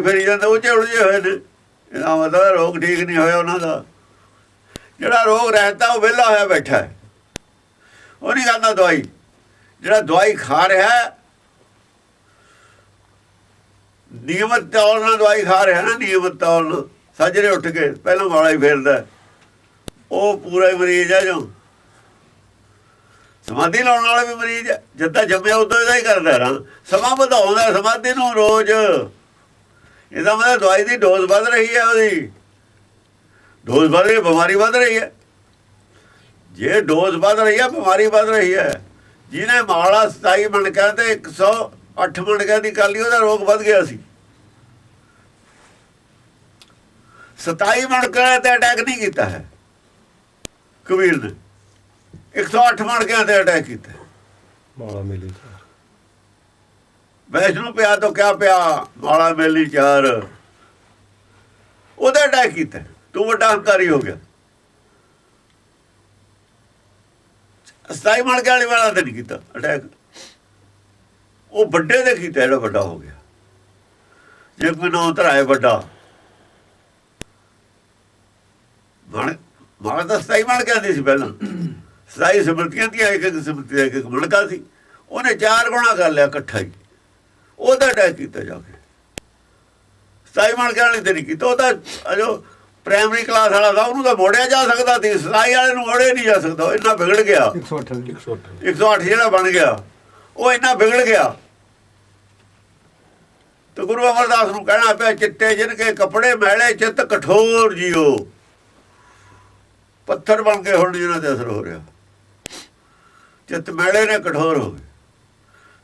ਦਵਾਈ ਫੇਰੀ ਜਾਂਦੇ, ਉਹ ਚ ਉਲਝੇ ਹੋਏ ਨੇ। ਇਹਦਾ ਮਤਲਬ ਰੋਗ ਠੀਕ ਨਹੀਂ ਹੋਇਆ ਉਹਨਾਂ ਦਾ। ਜਿਹੜਾ ਰੋਗ ਰਹਿਤਾ ਉਹ ਵਿਹਲਾ ਹੋਇਆ ਬੈਠਾ ਉਹ ਨਹੀਂ ਖਾਂਦਾ ਦਵਾਈ। ਜਿਹੜਾ ਦਵਾਈ ਖਾ ਰਿਹਾ ਨਿਯਮਤ ਤੌਰ ਨਾਲ ਦਵਾਈ ਖਾ ਰਿਹਾ ਨਾ, ਨਿਯਮਤ ਤੌਰ ਨਾਲ। ਸਾਜਰੇ ਉੱਠ ਕੇ, ਪਹਿਲਾਂ ਵਾਲਾ ਹੀ ਫੇਰਦਾ ਉਹ ਪੂਰਾ ਹੀ ਮਰੀਜ਼ ਹੈ ਜੋ। ਸਮਾਧੀ ਲਾਉਣ ਵਾਲਾ ਵੀ ਮਰੀਜ਼ ਹੈ। ਜਿੱਦਾਂ ਜੰਮਿਆ, ਉਦੋਂ ਇਹਦਾ ਹੀ ਕਰਦਾ ਰਾਂ ਸਮਾਂ ਵਧਾਉਂਦਾ ਸਮਾਧੀ ਨੂੰ ਰੋਜ਼। ਇਹਦਾ ਮਤਲਬ ਦਵਾਈ ਦੀ ਡੋਜ਼ ਵੱਧ ਰਹੀ ਹੈ ਉਹਦੀ। ਡੋਜ਼ ਵੱਧ ਰਹੀ ਹੈ, ਬਿਮਾਰੀ ਵੱਧ ਰਹੀ ਹੈ। ਜੇ ਡੋਜ਼ ਵੱਧ ਰਹੀ ਹੈ, ਬਿਮਾਰੀ ਵੱਧ ਰਹੀ ਹੈ। ਜਿਹਨੇ ਮਾਲਾ 27 ਮਣਕਾਂ ਤੇ 108 ਮਣਕਾਂ ਦੀ ਕਰ ਉਹਦਾ ਰੋਗ ਵੱਧ ਗਿਆ ਸੀ। 27 ਮਣਕਾਂ ਤੇ ਅਟੈਕ ਨਹੀਂ ਕੀਤਾ ਹੈ। ਕਬੀਰ ਨੇ। 108 ਮਣਕਿਆਂ ਤੇ ਅਟੈਕ ਕੀਤਾ ਮਾਲਾ ਮੇਲੇ ਵੈਸ਼ਨੂੰ ਪਿਆ ਤੋਂ ਕਿਆ ਪਿਆ ਮਾਲਾ ਮੇਲੀ ਚਾਰ। ਉਹਦੇ ਅਟੈਕ ਕੀਤਾ। ਤੂੰ ਵੱਡਾ ਹੰਕਾਰੀ ਹੋ ਗਿਆ। ਸਤਾਈ ਮਣ ਕੇ ਵਾਲੀ ਵਾਲਾ ਤੇ ਨਹੀਂ ਕੀਤਾ ਅਟੈਕ ਉਹ ਵੱਡੇ ਦੇ ਕੀਤਾ ਜਿਹੜਾ ਵੱਡਾ ਹੋ ਗਿਆ। ਜੇ ਕੋਈ ਨਾ ਉਤਰਾਏ ਵੱਡਾ। ਮਣ ਮਾਲਾ ਤਾਂ ਸਤਾਈ ਮਣ ਕੇ ਆਂਦੀ ਸੀ ਪਹਿਲਾਂ। ਸਤਾਈ ਸਮਰਤੀਆਂ ਦੀ ਇੱਕ ਇੱਕ ਸਮਰਤੀ ਇੱਕ ਮਣਕਾ ਸੀ। ਉਹਨੇ ਚਾਰ ਗੁਣਾ ਕਰ ਲਿਆ ਇਕੱਠਾ ਹੀ। ਉਹਦਾ ਅਟੈਕ ਕੀਤਾ ਜਾ ਕੇ। ਸਤਾਈ ਮਣ ਕੇ ਵਾਲੀ ਤੇ ਨਹੀਂ ਕੀਤਾ ਉਹ ਤਾਂ ਅਜੋ ਪ੍ਰਾਇਮਰੀ ਕਲਾਸ ਵਾਲਾ ਦਾ ਉਹਨੂੰ ਤਾਂ ਮੋੜਿਆ ਜਾ ਸਕਦਾ ਸੀ ਸਤਾਈ ਵਾਲੇ ਨੂੰ ਮੋੜਿਆ ਨਹੀਂ ਜਾ ਸਕਦਾ ਉਹ ਇੰਨਾ ਵਿਗੜ ਗਿਆ। 108 ਦੀ। 108 108 ਜਿਹੜਾ ਬਣ ਗਿਆ ਉਹ ਇੰਨਾ ਵਿਗੜ ਗਿਆ। ਤੇ ਗੁਰੂ ਅਮਰਦਾਸ ਨੂੰ ਕਹਿਣਾ ਪਿਆ ਚਿੱਟੇ ਜਿਨ ਕੇ ਕੱਪੜੇ ਮੈਲੇ ਚਿੱਤ ਕਠੋਰ ਜੀਓ। ਪੱਥਰ ਬਣ ਕੇ ਹੁਣ ਜਿਹਨਾਂ ਤੇ ਅਸਰ ਹੋ ਰਿਹਾ। ਚਿੱਤ ਮੈਲੇ ਨੇ ਕਠੋਰ ਹੋ ਗਏ।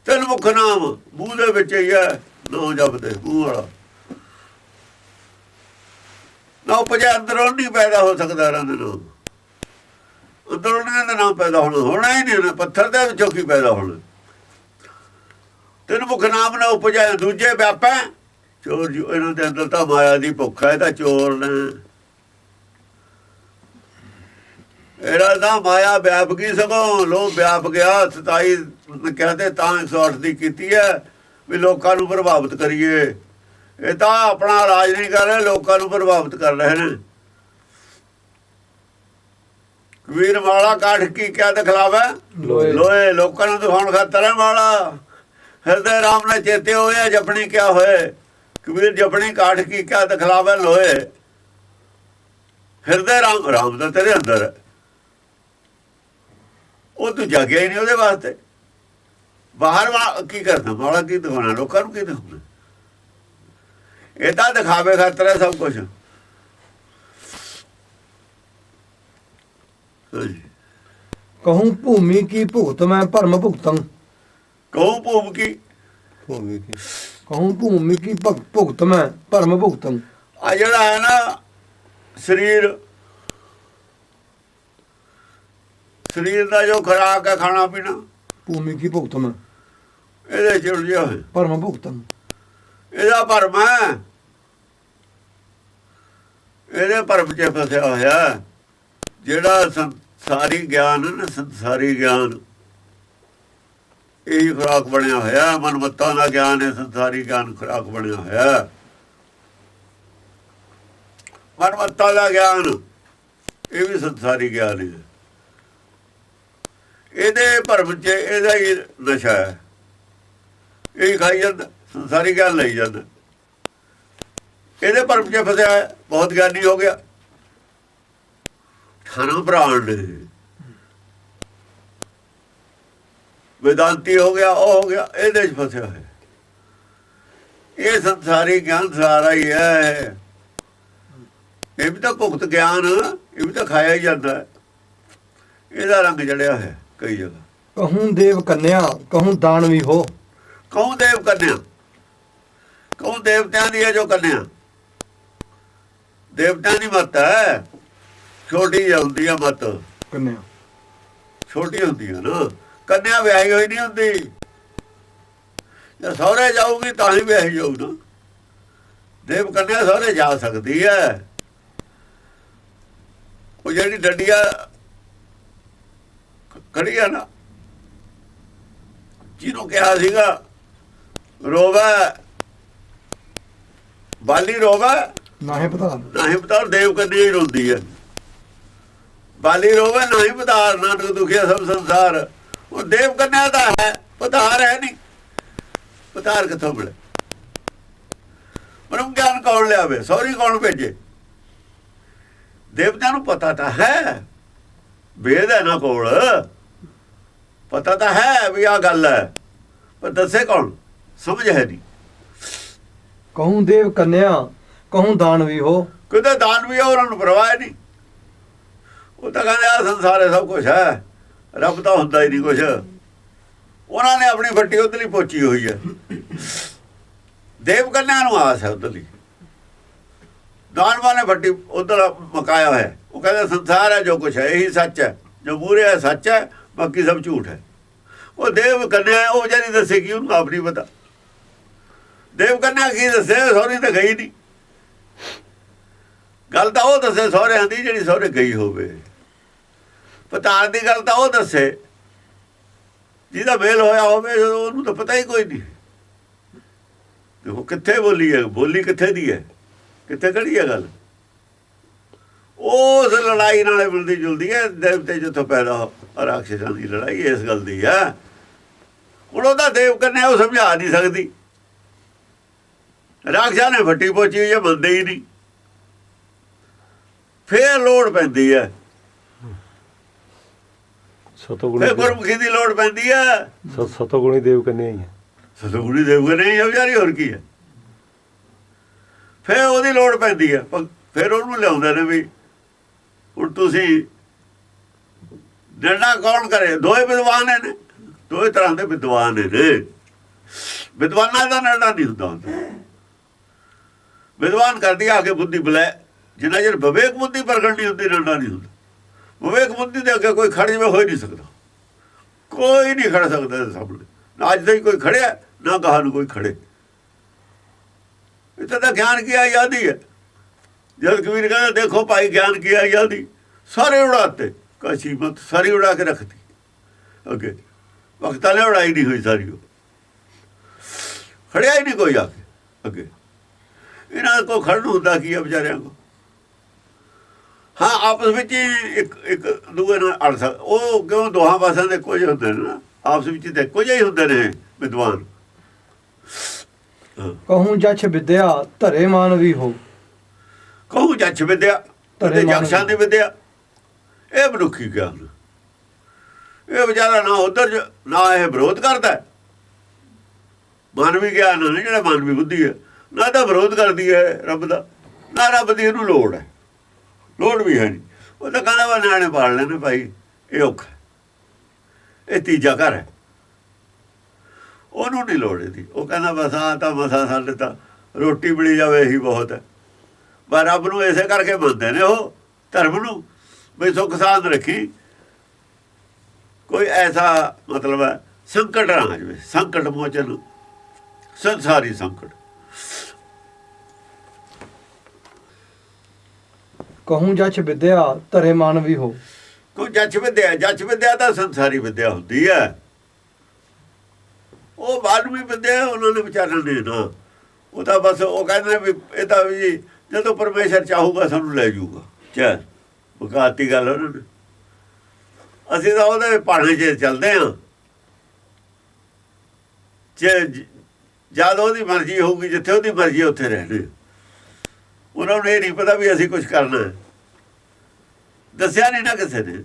ਤਿੰਨ ਮੁੱਖ ਨਾਮ ਮੂੰਹ ਦੇ ਵਿੱਚ ਹੀ ਹੈ। ਨੌ ਜਪਦੇ, ਮੂੰਹ ਵਾਲਾ। ਨਾ ਉਪਜੇ ਅੰਦਰੋਂ ਨਹੀਂ ਪੈਦਾ ਹੋ ਸਕਦਾ ਰੰਗ ਨਾਮ। ਅੰਦਰੋਂ ਨਹੀਂ ਦਾ ਨਾਮ ਪੈਦਾ ਹੋਣਾ। ਹੋਣਾ ਹੀ ਨਹੀਂ ਪੱਥਰ ਦੇ ਵਿੱਚੋਂ ਕੀ ਪੈਦਾ ਹੋਣਾ। ਤਿੰਨ ਮੁਖ ਨਾਮ ਨਾ ਉਪਜਿਆ, ਦੂਜੇ ਵਿਆਪੈ। ਚੋਰ ਜੀ, ਇਹਨਾਂ ਦੇ ਅੰਦਰ ਤਾਂ ਮਾਇਆ ਦੀ ਭੁੱਖ ਹੈ ਤਾਂ ਚੋਰ ਨੇ। ਇਹਦਾ ਤਾਂ ਮਾਇਆ ਵਿਆਪ ਗਈ ਸਗੋਂ ਲੋ ਵਿਆਪ ਗਿਆ 27 ਕਹਿੰਦੇ ਤਾਂ 108 ਦੀ ਕੀਤੀ ਹੈ ਵੀ ਲੋਕਾਂ ਨੂੰ ਪ੍ਰਭਾਵਿਤ ਕਰੀਏ। ਇਹ ਤਾਂ ਆਪਣਾ ਰਾਜ ਨਹੀਂ ਕਰ ਰਹੇ ਲੋਕਾਂ ਨੂੰ ਪ੍ਰਭਾਵਿਤ ਕਰ ਰਹੇ ਨੇ। ਵੀਰ ਮਾਲਾ ਕਾਠ ਕੀ ਕਿਆ ਦਿਖਲਾਵੇ ਲੋਹੇ। ਲੋਏ ਲੋਕਾਂ ਨੂੰ ਦਿਖਾਉਣ ਖਾਤਰ ਹੈ ਮਾਲਾ ਹਿਰਦੇ ਰਾਮ ਨੇ ਚੇਤੇ ਹੋਇਆ ਜਪਣੀ ਕਿਆ ਹੋਏ? ਕਬੀਰ ਜਪਣੀ ਕਾਠ ਕੀ ਕਿਆ ਦਿਖਲਾਵੇ ਲੋਏ ਹਿਰਦੇ ਰਾਮ ਰਾਮ ਦਾ ਤੇਰੇ ਅੰਦਰ ਹੈ। ਉਹ ਤੂੰ ਜਾਗਿਆ ਹੀ ਨਹੀਂ ਉਹਦੇ ਵਾਸਤੇ। ਬਾਹਰ ਵਾ ਕੀ ਕਰਨਾ ਮਾਲਾ ਕੀ ਦਿਖਾਉਣਾ? ਲੋਕਾਂ ਨੂੰ ਕੀ ਦਿਖਾਉਣਾ? ਇਹ ਤਾਂ ਦਿਖਾਵੇ ਖਾਤਰ ਹੈ ਸਭ ਕੁਝ ਕਹੂੰ ਭੂਮੀ ਕੀ ਭੂਤ ਮੈਂ ਭਰਮ ਭੁਗਤੰ। ਕਹੂੰ ਭੂਮ ਕੀ? ਭੂਮੀ ਕੀ? ਕਹੂੰ ਭੂਮੀ ਕੀ ਭਗ- ਭੁਗਤ ਮੈਂ ਭਰਮ ਭੁਗਤੰ। ਆ ਜਿਹੜਾ ਹੈ ਨਾ ਸਰੀਰ ਸਰੀਰ ਦਾ ਜੋ ਖੁਰਾਕ ਹੈ ਖਾਣਾ ਪੀਣਾ। ਭੂਮੀ ਕੀ ਭੁਗਤ ਮੈਂ। ਇਹਦੇ ਚ ਉਲਝਿਆ ਹੋਇਆ ਭਰਮ ਭੁਗਤੰ ਇਹਦਾ ਭਰਮ ਹੈ। ਇਹਦੇ ਭਰਮ ਚ ਫਸਿਆ ਹੋਇਆ। ਜਿਹੜਾ ਸੰਸਾਰੀ ਗਿਆਨ ਨਾ ਸੰਸਾਰੀ ਗਿਆਨ। ਇਹ ਖੁਰਾਕ ਬਣਿਆ ਹੋਇਆ। ਮਨਮੱਤਾਂ ਦਾ ਗਿਆਨ ਹੈ ਸੰਸਾਰੀ ਗਿਆਨ ਖੁਰਾਕ ਬਣਿਆ ਹੋਇਆ। ਮਨਮੱਤਾਂ ਦਾ ਗਿਆਨ ਇਹ ਵੀ ਸੰਸਾਰੀ ਗਿਆਨ ਹੈ। ਇਹਦੇ ਭਰਮ ਚ ਇਹਦਾ ਹੀ ਨਸ਼ਾ ਹੈ। ਇਹ ਹੀ ਖਾਈ ਜਾਂਦਾ ਸੰਸਾਰੀ ਗਿਆਨ ਲਈ ਜਾਂਦਾ। ਇਹਦੇ ਭਰਮ ਚ ਫਸਿਆ ਹੈ, ਬਹੁਤ ਗਿਆਨੀ ਹੋ ਗਿਆ। ਖਾਣਾ ਪ੍ਰਾਣ ਨੇ ਵਿਦਾਂਤੀ ਹੋ ਗਿਆ ਉਹ ਹੋ ਗਿਆ ਇਹਦੇ ਚ ਫਸਿਆ ਹੈ। ਇਹ ਸੰਸਾਰੀ ਗਿਆਨ ਸਾਰਾ ਹੀ ਹੈ। ਇਹ ਵੀ ਤਾਂ ਭੁਗਤ ਗਿਆਨ ਇਹ ਵੀ ਤਾਂ ਖਾਇਆ ਹੀ ਜਾਂਦਾ ਇਹਦਾ ਰੰਗ ਜੜਿਆ ਹੈ। ਕਈ ਜਗ੍ਹਾ ਕਹੂੰ ਦੇਵ ਕੰਨਿਆ ਕਹੂੰ ਦਾਨਵੀ ਹੋ। ਕੌਣ ਦੇਵ ਕੰਨਿਆ। ਕੌਣ ਦੇਵਤਿਆਂ ਦੀ ਹੈ ਜੋ ਕੰਨਿਆ। ਦੇਵਤਿਆਂ ਦੀ ਮਤ ਹੈ। ਛੋਟੀ ਹੁੰਦੀ ਹੈ ਮਤ। ਕੰਨਿਆ। ਛੋਟੀ ਹੁੰਦੀ ਹੈ ਨਾ। ਕੰਨਿਆ ਵਿਆਹੀ ਹੋਈ ਨਹੀਂ ਹੁੰਦੀ। ਜੇ ਸਹੁਰੇ ਜਾਊਗੀ ਤਾਂ ਹੀ ਵਿਆਹੀ ਜਾਊ ਨਾ। ਦੇਵ ਕੰਨਿਆ ਸਹੁਰੇ ਜਾ ਸਕਦੀ ਹੈ। ਉਹ ਜਿਹੜੀ ਡੰਡੀਆਂ ਖੜੀ ਆ ਨਾ। ਜਿਹਨੂੰ ਕਿਹਾ ਸੀਗਾ ਰੋਵੇ ਬਾਲੀ ਰੋਵੇ ਨਾਹੇ ਪਤਾ ਨਹੀਂ ਪਤਾਰ ਦੇਵ ਕੰਨੀ ਹੀ ਰੋਂਦੀ ਹੈ। ਬਾਲੀ ਰੋਵੇ ਨਹੀਂ ਪਤਾਰ ਨਾਨਕ ਦੁਖਿਆ ਸਭ ਸੰਸਾਰ। ਉਹ ਦੇਵ ਕੰਨਿਆ ਦਾ ਹੈ ਪਤਾਰ ਹੈ ਨਹੀਂ। ਪਤਾਰ ਕਿੱਥੋਂ ਮਿਲੇ? ਬ੍ਰਹਮ ਗਿਆਨ ਕੌਣ ਲਿਆਵੇ? ਸੌਰੀ ਕੌਣ ਭੇਜੇ? ਦੇਵਤਿਆਂ ਨੂੰ ਪਤਾ ਤਾਂ ਹੈ। ਵੇਦ ਹੈ ਨਾ ਕੋਲ। ਪਤਾ ਤਾਂ ਹੈ ਵੀ ਆ ਗੱਲ ਹੈ ਪਰ ਦੱਸੇ ਕੌਣ? ਸਮਝ ਹੈ ਨਹੀਂ। ਕਹੂੰ ਦੇਵ ਕੰਨਿਆ ਕਹੂੰ ਦਾਨਵੀ ਹੋ। ਕਿਤੇ ਦਾਨ ਵੀ ਆ ਉਹਨਾਂ ਨੂੰ ਪਰਵਾਹ ਹੀ ਨਹੀਂ। ਉਹ ਤਾਂ ਕਹਿੰਦੇ ਆ ਸੰਸਾਰ ਹੈ ਸਭ ਕੁਝ ਹੈ ਰੱਬ ਤਾਂ ਹੁੰਦਾ ਹੀ ਨਹੀਂ ਕੁਝ ਉਹਨਾਂ ਨੇ ਆਪਣੀ ਫੱਟੀ ਉਧਰਲੀ ਪੋਚੀ ਹੋਈ ਹੈ। ਦੇਵ ਕੰਨਿਆ ਨੂੰ ਆਸ ਹੈ ਉਧਰਲੀ। ਦਾਨਵਾਂ ਨੇ ਫੱਟੀ ਉਧਰ ਮਕਾਇਆ ਹੋਇਆ ਹੈ। ਉਹ ਕਹਿੰਦੇ ਸੰਸਾਰ ਹੈ ਜੋ ਕੁਝ ਹੈ ਇਹੀ ਸੱਚ ਹੈ ਜੋ ਮੂਰੇ ਹੈ ਸੱਚ ਹੈ। ਬਾਕੀ ਸਭ ਝੂਠ ਹੈ। ਉਹ ਦੇਵ ਕੰਨਿਆ, ਉਹ ਵਿਚਾਰੀ ਦੱਸੇ ਕਿ ਉਹਨੂੰ ਆਪ ਨਹੀਂ ਪਤਾ। ਦੇਵ ਕੰਨਿਆ ਕੀ ਦੱਸੇ ਸੋਰੀ ਤਾਂ ਗਈ ਨਹੀਂ। ਗੱਲ ਤਾਂ ਉਹ ਦੱਸੇ ਸਹੁਰਿਆਂ ਦੀ ਜਿਹੜੀ ਸਹੁਰੇ ਗਈ ਹੋਵੇ। ਪਤਾਰ ਦੀ ਗੱਲ ਤਾਂ ਉਹ ਦੱਸੇ। ਜਿਹਦਾ ਮੇਲ ਹੋਇਆ ਹੋਵੇ, ਉਹਨੂੰ ਤਾਂ ਪਤਾ ਹੀ ਕੋਈ ਨਹੀਂ। ਦੇਖੋ ਕਿੱਥੇ ਬੋਲੀ ਹੈ? ਬੋਲੀ ਕਿੱਥੇ ਦੀ ਹੈ? ਕਿੱਥੇ ਖੜੀ ਹੈ ਗੱਲ? ਉਸ ਲੜਾਈ ਨਾਲ ਮਿਲਦੀ ਜੁਲਦੀ ਹੈ ਦੇਵਤੇ ਜਿੱਥੋਂ ਪੈਦਾ ਹੋ- ਰਾਖਸ਼ਾਂ ਦੀ ਲੜਾਈ ਇਸ ਗੱਲ ਦੀ ਹੈ। ਹੁਣ ਉਹਦਾ ਦੇਵ ਕੰਨਿਆ ਉਹ ਸਮਝਾ ਨਹੀਂ ਸਕਦੀ। ਰਾਖਸ਼ਾਂ ਨੇ ਫੱਟੀ ਪੋਚੀ ਹੋਈ ਹੈ ਮੰਨਦੇ ਹੀ ਨਹੀਂ। ਫੇਰ ਲੋੜ ਪੈਂਦੀ ਹੈ। ਸਤੋਗੁਣੀ ਗੁਰਮੁਖੀ ਦੀ ਲੋੜ ਪੈਂਦੀ ਹੈ। ਸਤੋਗੁਣੀ ਦੇਵ ਕੰਨਿਆ ਹੀ ਹੈ। ਸਤਿਗੁਰੂ ਦੇਵ ਨਹੀਂ ਹੈ ਵਿਚਾਰੀ ਹੋਰ ਕੀ ਹੈ। ਫੇਰ ਉਹਦੀ ਲੋੜ ਪੈਂਦੀ ਹੈ ਫੇਰ ਉਹਨੂੰ ਲਿਆਉਂਦੇ ਨੇ ਵੀ ਹੁਣ ਤੁਸੀਂ ਨਿਰਣਾ ਕੌਣ ਕਰੇ? ਦੋਏ ਵਿਦਵਾਨ ਨੇ ਦੋਏ ਤਰ੍ਹਾਂ ਦੇ ਵਿਦਵਾਨ ਨੇ ਵਿਦਵਾਨਾਂ ਦਾ ਨਿਰਣਾ ਨਹੀਂ ਹੁੰਦਾ ਹੁੰਦਾ। ਵਿਦਵਾਨ ਕਰਦੀ ਆ ਕੇ ਬੁੱਧੀ ਬੁਲਾਏ। ਜਿੰਨਾ ਚਿਰ ਵਿਵੇਕ ਬੁੱਧੀ ਪ੍ਰਗਟ ਨਹੀਂ ਹੁੰਦੀ ਨਿਰਣਾ ਨਹੀਂ ਹੁੰਦਾ। ਵਿਵੇਕ ਬੁੱਧੀ ਦੇ ਅੱਗੇ ਕੋਈ ਖੜੇ ਜਾਵੇ ਹੋ ਹੀ ਨਹੀਂ ਸਕਦਾ। ਕੋਈ ਨਹੀਂ ਖੜ ਸਕਦਾ ਸਾਹਮਣੇ। ਨਾ ਅੱਜ ਤਾਈਂ ਕੋਈ ਖੜਿਆ, ਨਾ ਕਹਾ ਨੂੰ ਕੋਈ ਖੜੇ। ਇੱਥੇ ਤਾਂ ਗਿਆਨ ਕੀ ਆਜ਼ਾਦੀ ਹੈ। ਜਦ ਕਬੀਰ ਕਹਿੰਦਾ, ਦੇਖੋ ਭਾਈ ਗਿਆਨ ਕੀ ਆਜ਼ਾਦੀ ਸਾਰੇ ਉਡਾਤੇ। ਕਾਸ਼ੀ ਮਤ ਸਾਰੀ ਉਡਾ ਕੇ ਰੱਖਤੀ। ਅੱਗੇ ਵਕਤਾਂ ਨੇ ਉਡਾਈ ਨਹੀਂ ਹੋਈ ਸਾਰੀ ਉਹ। ਖੜਿਆ ਹੀ ਨਹੀਂ ਕੋਈ ਆ ਕੇ, ਅੱਗੇ। ਇਹਨਾਂ ਕੋ ਖੜਨ ਹੁੰਦਾ ਕੀ ਆ ਵਿਚਾਰਿਆਂ ਕੋ ਹਾਂ, ਆਪਸ ਵਿੱਚ ਹੀ ਇੱਕ ਇੱਕ ਦੂਏ ਨਾਲ ਅੜ ਸਕ, ਉਹ ਕਿਉਂ ਦੋਹਾਂ ਪਾਸਿਆਂ ਦੇ ਕੁਝ ਹੁੰਦੇ ਨੇ ਨਾ? ਆਪਸ ਵਿੱਚ ਤੇ ਕੁਝ ਹੀ ਹੁੰਦੇ ਨੇ ਵਿਦਵਾਨ। ਹਾਂ। ਕਹੂੰ ਜਛ ਵਿਦਿਆ, ਧਰੇ ਮਾਨਵੀ ਹੋ। ਕਹੂ ਜੱਜ ਵਿਦਿਆ ਤੇ। ਜਗਸ਼ਾਂ ਦੀ ਵਿਦਿਆ। ਇਹ ਮਨੁੱਖੀ ਗਿਆਨ ਇਹ ਵਿਚਾਰਾ ਨਾ ਉਧਰ ਨਾ ਇਹ ਵਿਰੋਧ ਕਰਦਾ। ਮਾਨਵੀ ਗਿਆਨ ਨਹੀਂ ਜਿਹੜਾ ਮਾਨਵੀ ਬੁੱਧੀ ਹੈ। ਨਾ ਤਾਂ ਵਿਰੋਧ ਕਰਦੀ ਹੈ ਰੱਬ ਦਾ ਨਾ ਰੱਬ ਦੀ ਇਹਨੂੰ ਲੋੜ ਹੈ। ਲੋੜ ਵੀ ਹੈ ਨਹੀਂ ਉਹ ਤਾਂ ਕਹਿੰਦਾ ਵਾ ਨਿਆਣੇ ਪਾਲ ਲੈਣੇ ਭਾਈ ਇਹ ਔਖਾ। ਇਹ ਤੀਜਾ ਘਰ ਹੈ। ਉਹਨੂੰ ਨਹੀਂ ਲੋੜ ਇਹਦੀ। ਉਹ ਕਹਿੰਦਾ ਬਸ ਆ ਤਾਂ ਮਸਾ ਸਾਡੇ ਤਾਂ ਰੋਟੀ ਮਿਲੀ ਜਾਵੇ ਇਹੀ ਬਹੁਤ ਹੈ। ਪਰ ਰੱਬ ਨੂੰ ਐਸੇ ਕਰਕੇ ਮੰਨਦੇ ਨੇ ਉਹ ਧਰਮ ਨੂੰ ਵੀ ਸੁੱਖ ਸਾਧ ਰੱਖੀ। ਕੋਈ ਐਸਾ ਮਤਲਬ ਹੈ ਸੰਕਟ ਨਾ ਆ ਜਾਵੇ ਸੰਕਟ ਮੋਚਨ ਸੰਸਾਰੀ ਸੰਕਟ। ਕਹੂੰ ਜਛ ਵਿਦਿਆ ਧਰੇ ਮਾਨਵੀ ਹੋ। ਕੋਈ ਜੱਜ ਵਿਦਿਆ ਜੱਜ ਵਿਦਿਆ ਤਾਂ ਸੰਸਾਰੀ ਵਿਦਿਆ ਹੁੰਦੀ ਹੈ। ਉਹ ਬਾਲਮੀ ਵਿਦਿਆ ਉਹਨਾਂ ਨੇ ਵਿਚਾਰਨ ਨਾ ਉਹ ਤਾਂ ਬਸ ਉਹ ਕਹਿੰਦੇ ਵੀ ਇਹ ਤਾਂ ਵੀ ਜਦੋਂ ਪਰਮੇਸ਼ਰ ਚਾਹੂਗਾ ਸਾਨੂੰ ਲੈ ਜਾਊਗਾ। ਚੱਲ, ਮੁਕਾਤੀ ਗੱਲ ਉਹਨਾਂ ਨੇ ਅਸੀਂ ਤਾਂ ਉਹਦੇ ਪਾਣੇ 'ਚ ਚੱਲਦੇ ਹਾਂ। ਜੇ ਜਦ ਉਹਦੀ ਮਰਜ਼ੀ ਹੋਊਗੀ, ਜਿੱਥੇ ਉਹਦੀ ਮਰਜ਼ੀ ਉੱਥੇ ਰਹਿਣੇ ਉਹਨਾਂ ਨੂੰ ਇਹ ਨਹੀਂ ਪਤਾ ਵੀ ਅਸੀਂ ਕੁਝ ਕਰਨਾ ਦੱਸਿਆ ਨਹੀਂ ਨਾ ਕਿਸੇ ਨੇ।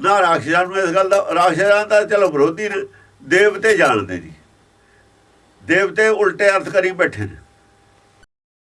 ਨਾ ਰਾਖਸ਼ਾਂ ਨੂੰ ਇਸ ਗੱਲ ਦਾ, ਰਾਖਸ਼ਾਂ ਦਾ ਚਲੋ ਵਿਰੋਧੀ ਨੇ। ਦੇਵਤੇ ਜਾਣਦੇ ਜੀ। ਦੇਵਤੇ ਉਲਟੇ ਅਰਥ ਕਰੀ ਬੈਠੇ ਨੇ।